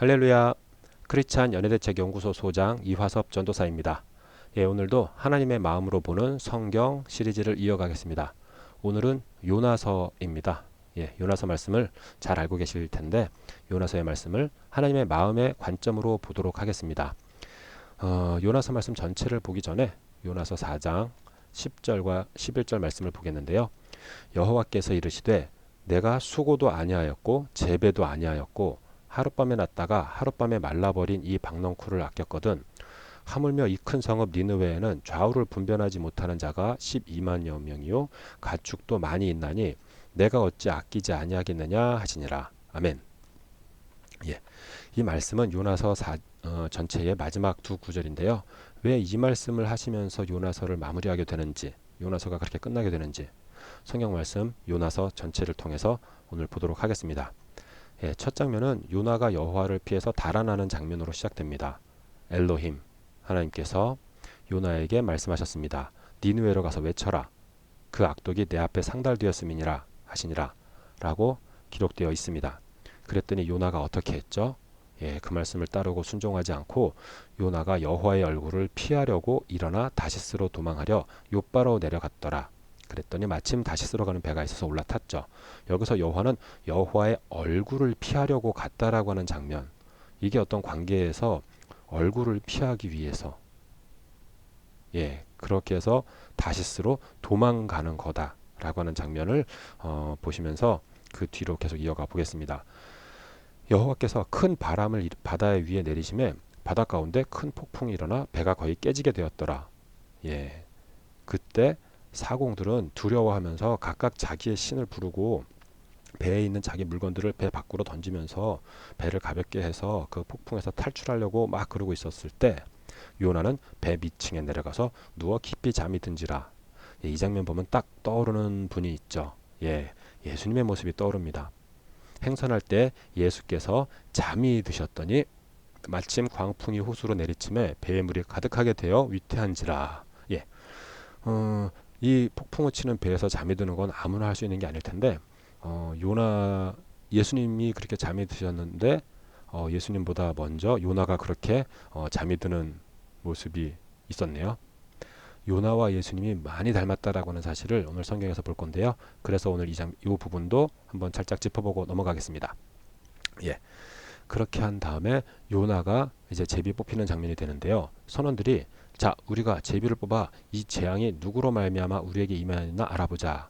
할렐루야. 크리스찬 연예대책 연구소 소장 이화섭 전도사입니다. 예, 오늘도 하나님의 마음으로 보는 성경 시리즈를 이어가겠습니다. 오늘은 요나서입니다. 예, 요나서 말씀을 잘 알고 계실 텐데 요나서의 말씀을 하나님의 마음의 관점으로 보도록 하겠습니다. 어, 요나서 말씀 전체를 보기 전에 요나서 4장 10절과 11절 말씀을 보겠는데요. 여호와께서 이르시되 내가 수고도 아니하였고 재배도 아니하였고 하룻밤에 났다가 하룻밤에 말라버린 이 박넝쿨을 아꼈거든 하물며 이 큰 성읍 니느웨에는 좌우를 분변하지 못하는 자가 12만여 명이요 가축도 많이 있나니 내가 어찌 아끼지 아니하겠느냐 하시니라 아멘. 예, 이 말씀은 요나서 4, 어, 전체의 마지막 두 구절인데요. 왜 이 말씀을 하시면서 요나서를 마무리하게 되는지, 요나서가 그렇게 끝나게 되는지 성경 말씀 요나서 전체를 통해서 오늘 보도록 하겠습니다. 예, 첫 장면은 요나가 여호와를 피해서 달아나는 장면으로 시작됩니다. 엘로힘 하나님께서 요나에게 말씀하셨습니다. 니누에로 가서 외쳐라. 그 악독이 내 앞에 상달되었음이니라 하시니라 라고 기록되어 있습니다. 그랬더니 요나가 어떻게 했죠? 예, 그 말씀을 따르고 순종하지 않고 요나가 여호와의 얼굴을 피하려고 일어나 다시스로 도망하려 요바로 내려갔더라. 그랬더니 마침 다시스로 가는 배가 있어서 올라탔죠. 여기서 여호와는 여호와의 얼굴을 피하려고 갔다라고 하는 장면. 이게 어떤 관계에서 얼굴을 피하기 위해서 예, 그렇게 해서 다시스로 도망가는 거다라고 하는 장면을 어, 보시면서 그 뒤로 계속 이어가 보겠습니다. 여호와께서 큰 바람을 바다 위에 내리심에 바다 가운데 큰 폭풍이 일어나 배가 거의 깨지게 되었더라. 예. 그때 사공들은 두려워하면서 각각 자기의 신을 부르고 배에 있는 자기 물건들을 배 밖으로 던지면서 배를 가볍게 해서 그 폭풍에서 탈출하려고 막 그러고 있었을 때 요나는 배 밑층에 내려가서 누워 깊이 잠이 든지라. 예, 이 장면 보면 딱 떠오르는 분이 있죠. 예, 예수님의 모습이 떠오릅니다. 행선할 때 예수께서 잠이 드셨더니 마침 광풍이 호수로 내리침에 배에 물이 가득하게 되어 위태한지라. 예. 어, 이 폭풍을 치는 배에서 잠이 드는 건 아무나 할 수 있는 게 아닐 텐데 어, 요나 예수님이 그렇게 잠이 드셨는데 어, 예수님보다 먼저 요나가 그렇게 어, 잠이 드는 모습이 있었네요. 요나와 예수님이 많이 닮았다라고 하는 사실을 오늘 성경에서 볼 건데요. 그래서 오늘 이, 장, 이 부분도 한번 살짝 짚어보고 넘어가겠습니다. 예. 그렇게 한 다음에 요나가 이제 제비 뽑히는 장면이 되는데요. 선원들이 자 우리가 제비를 뽑아 이 재앙이 누구로 말미암아 우리에게 임하였나 알아보자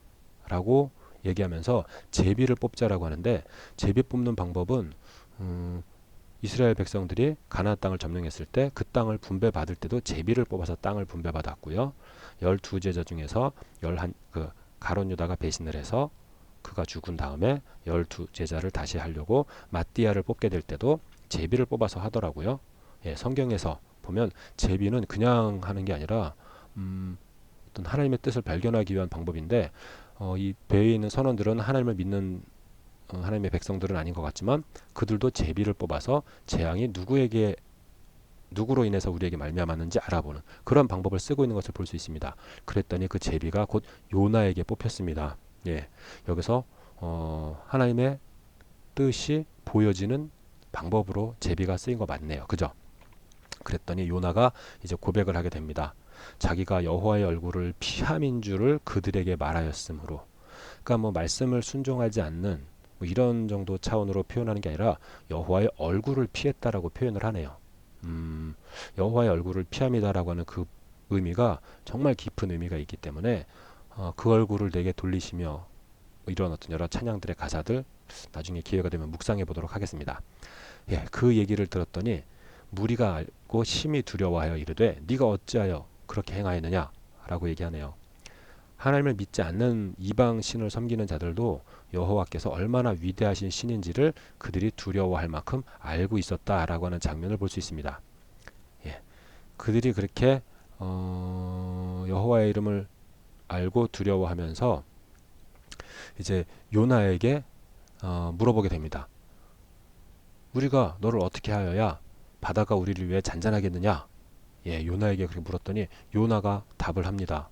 라고 얘기하면서 제비를 뽑자라고 하는데 제비 뽑는 방법은 음, 이스라엘 백성들이 가나안 땅을 점령했을 때 그 땅을 분배받을 때도 제비를 뽑아서 땅을 분배받았고요. 열두 제자 중에서 열한 그 가론 유다가 배신을 해서 그가 죽은 다음에 열두 제자를 다시 하려고 마띠아를 뽑게 될 때도 제비를 뽑아서 하더라고요. 예, 성경에서 보면 제비는 그냥 하는 게 아니라 음, 어떤 하나님의 뜻을 발견하기 위한 방법인데 어, 이 배에 있는 선원들은 하나님을 믿는 어, 하나님의 백성들은 아닌 것 같지만 그들도 제비를 뽑아서 재앙이 누구에게 누구로 인해서 우리에게 말미암았는지 알아보는 그런 방법을 쓰고 있는 것을 볼 수 있습니다. 그랬더니 그 제비가 곧 요나에게 뽑혔습니다. 예, 여기서 어, 하나님의 뜻이 보여지는 방법으로 제비가 쓰인 거 맞네요. 그죠? 그랬더니 요나가 이제 고백을 하게 됩니다. 자기가 여호와의 얼굴을 피함인 줄을 그들에게 말하였으므로 그러니까 뭐 말씀을 순종하지 않는 뭐 이런 정도 차원으로 표현하는 게 아니라 여호와의 얼굴을 피했다라고 표현을 하네요. 음, 여호와의 얼굴을 피함이다라고 하는 그 의미가 정말 깊은 의미가 있기 때문에 어, 그 얼굴을 내게 돌리시며 뭐 이런 어떤 여러 찬양들의 가사들 나중에 기회가 되면 묵상해 보도록 하겠습니다. 예, 그 얘기를 들었더니 무리가 알고 심히 두려워하여 이르되 네가 어찌하여 그렇게 행하였느냐라고 얘기하네요. 하나님을 믿지 않는 이방 신을 섬기는 자들도 여호와께서 얼마나 위대하신 신인지를 그들이 두려워할 만큼 알고 있었다라고 하는 장면을 볼 수 있습니다. 예, 그들이 그렇게 어, 여호와의 이름을 알고 두려워하면서 이제 요나에게 어, 물어보게 됩니다. 우리가 너를 어떻게 하여야 바다가 우리를 위해 잔잔하겠느냐? 예, 요나에게 그렇게 물었더니 요나가 답을 합니다.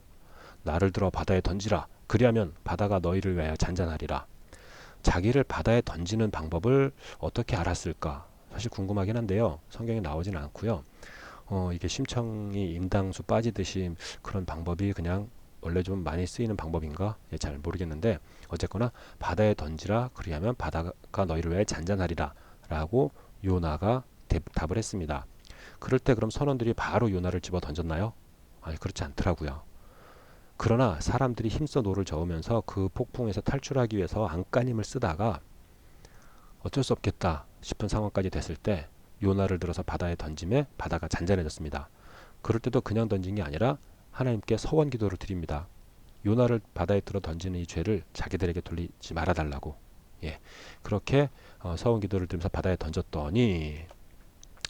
나를 들어 바다에 던지라. 그리하면 바다가 너희를 위하여 잔잔하리라. 자기를 바다에 던지는 방법을 어떻게 알았을까? 사실 궁금하긴 한데요. 성경에 나오지는 않고요. 어, 이게 심청이 인당수 빠지듯이 그런 방법이 그냥 원래 좀 많이 쓰이는 방법인가? 예, 잘 모르겠는데 어쨌거나 바다에 던지라 그리하면 바다가 너희를 위해 잔잔하리라 라고 요나가 대, 답을 했습니다. 그럴 때 그럼 선원들이 바로 요나를 집어 던졌나요? 아니 그렇지 않더라고요. 그러나 사람들이 힘써 노를 저으면서 그 폭풍에서 탈출하기 위해서 안간힘을 쓰다가 어쩔 수 없겠다 싶은 상황까지 됐을 때 요나를 들어서 바다에 던짐에 바다가 잔잔해졌습니다. 그럴 때도 그냥 던진 게 아니라 하나님께 서원 기도를 드립니다. 요나를 바다에 들어 던지는 이 죄를 자기들에게 돌리지 말아 달라고. 예, 그렇게 어, 서원 기도를 드리면서 바다에 던졌더니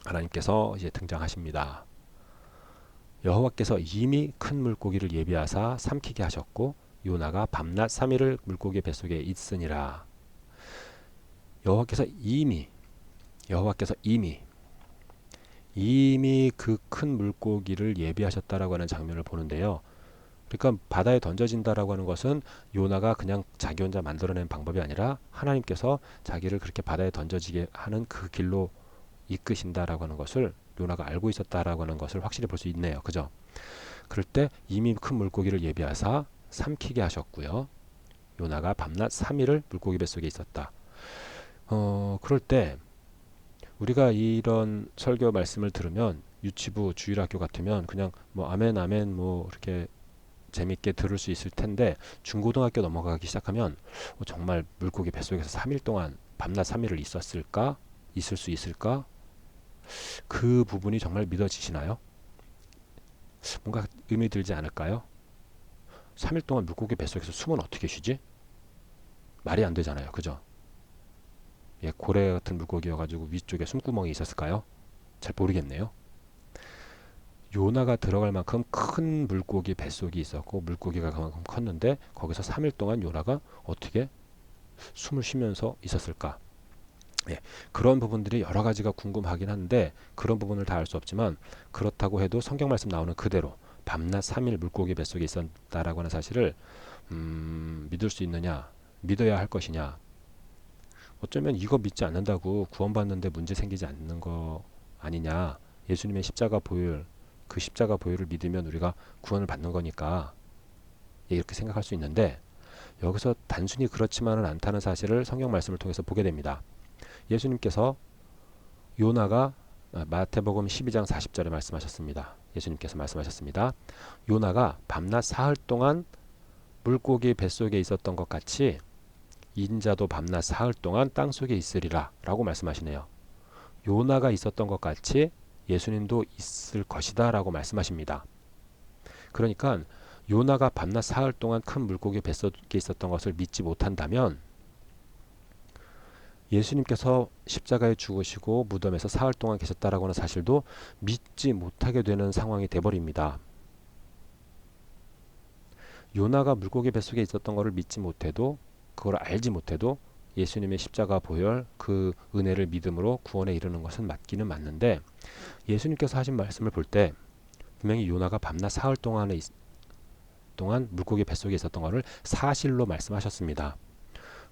하나님께서 이제 등장하십니다. 여호와께서 이미 큰 물고기를 예비하사 삼키게 하셨고 요나가 밤낮 3일을 물고기 뱃속에 있으니라. 여호와께서 이미 여호와께서 이미 이미 그 큰 물고기를 예비하셨다라고 하는 장면을 보는데요. 그러니까 바다에 던져진다라고 하는 것은 요나가 그냥 자기 혼자 만들어낸 방법이 아니라 하나님께서 자기를 그렇게 바다에 던져지게 하는 그 길로 이끄신다라고 하는 것을 요나가 알고 있었다라고 하는 것을 확실히 볼 수 있네요. 그죠? 그럴 때 이미 큰 물고기를 예비하사 삼키게 하셨고요. 요나가 밤낮 3일을 물고기 뱃속에 있었다. 어, 그럴 때 우리가 이런 설교 말씀을 들으면 유치부 주일학교 같으면 그냥 뭐 아멘 아멘 뭐 이렇게 재밌게 들을 수 있을 텐데 중고등학교 넘어가기 시작하면 어, 정말 물고기 뱃속에서 3일 동안 밤낮 3일을 있었을까? 있을 수 있을까? 그 부분이 정말 믿어지시나요? 뭔가 의미 들지 않을까요? 3일 동안 물고기 뱃속에서 숨은 어떻게 쉬지? 말이 안 되잖아요. 그죠? 예, 고래 같은 물고기여가지고 위쪽에 숨구멍이 있었을까요? 잘 모르겠네요. 요나가 들어갈 만큼 큰 물고기 뱃속이 있었고 물고기가 그만큼 컸는데 거기서 3일 동안 요나가 어떻게 숨을 쉬면서 있었을까? 예, 그런 부분들이 여러 가지가 궁금하긴 한데 그런 부분을 다 알 수 없지만 그렇다고 해도 성경 말씀 나오는 그대로 밤낮 3일 물고기 뱃속에 있었다라고 하는 사실을 음, 믿을 수 있느냐 믿어야 할 것이냐 어쩌면 이거 믿지 않는다고 구원받는데 문제 생기지 않는 거 아니냐 예수님의 십자가 보혈 그 십자가 보혈을 믿으면 우리가 구원을 받는 거니까 예, 이렇게 생각할 수 있는데 여기서 단순히 그렇지만은 않다는 사실을 성경 말씀을 통해서 보게 됩니다. 예수님께서 요나가 아, 마태복음 12장 40절에 말씀하셨습니다. 예수님께서 말씀하셨습니다. 요나가 밤낮 사흘 동안 물고기 뱃속에 있었던 것 같이 인자도 밤낮 사흘 동안 땅 속에 있으리라 라고 말씀하시네요. 요나가 있었던 것 같이 예수님도 있을 것이다 라고 말씀하십니다. 그러니까 요나가 밤낮 사흘 동안 큰 물고기 뱃속에 있었던 것을 믿지 못한다면 예수님께서 십자가에 죽으시고 무덤에서 사흘 동안 계셨다라고 하는 사실도 믿지 못하게 되는 상황이 돼버립니다. 요나가 물고기 뱃속에 있었던 것을 믿지 못해도 그걸 알지 못해도 예수님의 십자가 보혈 그 은혜를 믿음으로 구원에 이르는 것은 맞기는 맞는데 예수님께서 하신 말씀을 볼 때 분명히 요나가 밤낮 사흘 동안에 있, 동안 물고기 뱃속에 있었던 것을 사실로 말씀하셨습니다.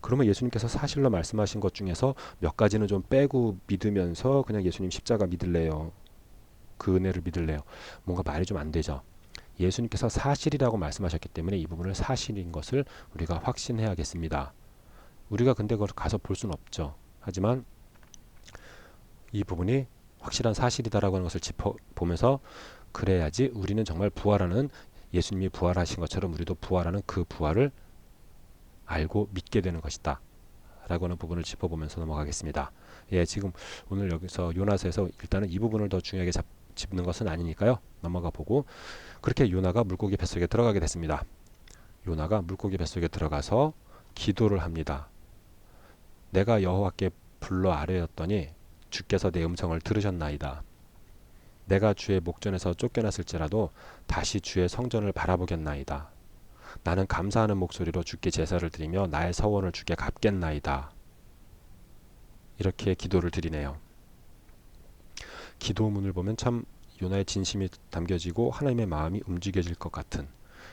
그러면 예수님께서 사실로 말씀하신 것 중에서 몇 가지는 좀 빼고 믿으면서 그냥 예수님 십자가 믿을래요. 그 은혜를 믿을래요. 뭔가 말이 좀 안 되죠. 예수님께서 사실이라고 말씀하셨기 때문에 이 부분을 사실인 것을 우리가 확신해야겠습니다. 우리가 근데 그걸 가서 볼 수는 없죠. 하지만 이 부분이 확실한 사실이다라고 하는 것을 짚어보면서 그래야지 우리는 정말 부활하는 예수님이 부활하신 것처럼 우리도 부활하는 그 부활을 알고 믿게 되는 것이다. 라고 하는 부분을 짚어보면서 넘어가겠습니다. 예, 지금 오늘 여기서 요나서에서 일단은 이 부분을 더 중요하게 잡, 짚는 것은 아니니까요. 넘어가 보고 그렇게 요나가 물고기 뱃속에 들어가게 됐습니다. 요나가 물고기 뱃속에 들어가서 기도를 합니다. 내가 여호와께 불러 아뢰었더니 주께서 내 음성을 들으셨나이다. 내가 주의 목전에서 쫓겨났을지라도 다시 주의 성전을 바라보겠나이다. 나는 감사하는 목소리로 주께 제사를 드리며 나의 서원을 주께 갚겠나이다. 이렇게 기도를 드리네요. 기도문을 보면 참 요나의 진심이 담겨지고 하나님의 마음이 움직여질 것 같은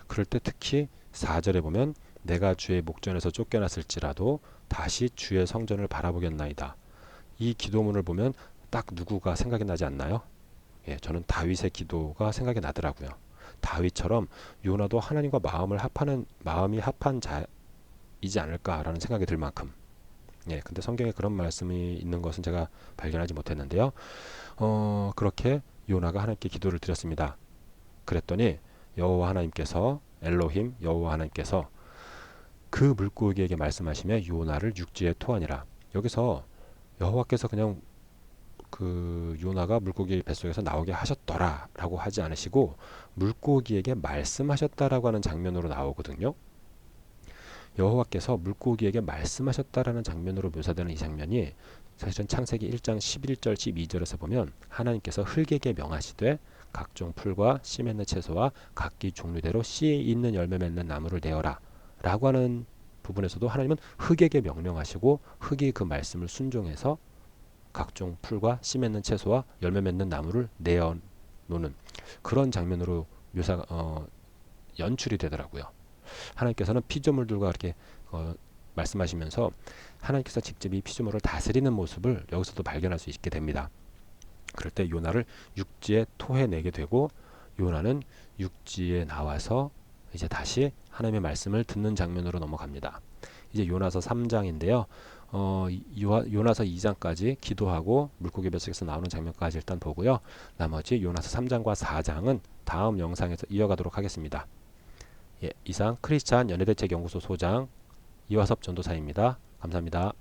그럴 때 특히 4절에 보면 내가 주의 목전에서 쫓겨났을지라도 다시 주의 성전을 바라보겠나이다. 이 기도문을 보면 딱 누구가 생각이 나지 않나요? 예, 저는 다윗의 기도가 생각이 나더라고요. 다윗처럼 요나도 하나님과 마음을 합하는 마음이 합한 자이지 않을까라는 생각이 들 만큼. 예, 근데 성경에 그런 말씀이 있는 것은 제가 발견하지 못했는데요. 어, 그렇게 요나가 하나님께 기도를 드렸습니다. 그랬더니 여호와 하나님께서 엘로힘 여호와 하나님께서 그 물고기에게 말씀하시며 요나를 육지에 토하니라. 여기서 여호와께서 그냥 그 요나가 물고기 뱃속에서 나오게 하셨더라라고 하지 않으시고 물고기에게 말씀하셨다라고 하는 장면으로 나오거든요. 여호와께서 물고기에게 말씀하셨다라는 장면으로 묘사되는 이 장면이 사실은 창세기 1장 11절 12절에서 보면 하나님께서 흙에게 명하시되 각종 풀과 씨 맺는 채소와 각기 종류대로 씨 있는 열매 맺는 나무를 내어라 라고 하는 부분에서도 하나님은 흙에게 명령하시고 흙이 그 말씀을 순종해서 각종 풀과 씨 맺는 채소와 열매 맺는 나무를 내어 놓는 그런 장면으로 묘사 어, 연출이 되더라고요. 하나님께서는 피조물들과 이렇게 어, 말씀하시면서 하나님께서 직접 이 피조물을 다스리는 모습을 여기서도 발견할 수 있게 됩니다. 그럴 때 요나를 육지에 토해내게 되고 요나는 육지에 나와서 이제 다시 하나님의 말씀을 듣는 장면으로 넘어갑니다. 이제 요나서 3장인데요. 어, 요나서 2장까지 기도하고 물고기 뱃속에서 나오는 장면까지 일단 보고요. 나머지 요나서 3장과 4장은 다음 영상에서 이어가도록 하겠습니다. 예, 이상 크리스찬 연예대책 연구소 소장 이화섭 전도사입니다. 감사합니다.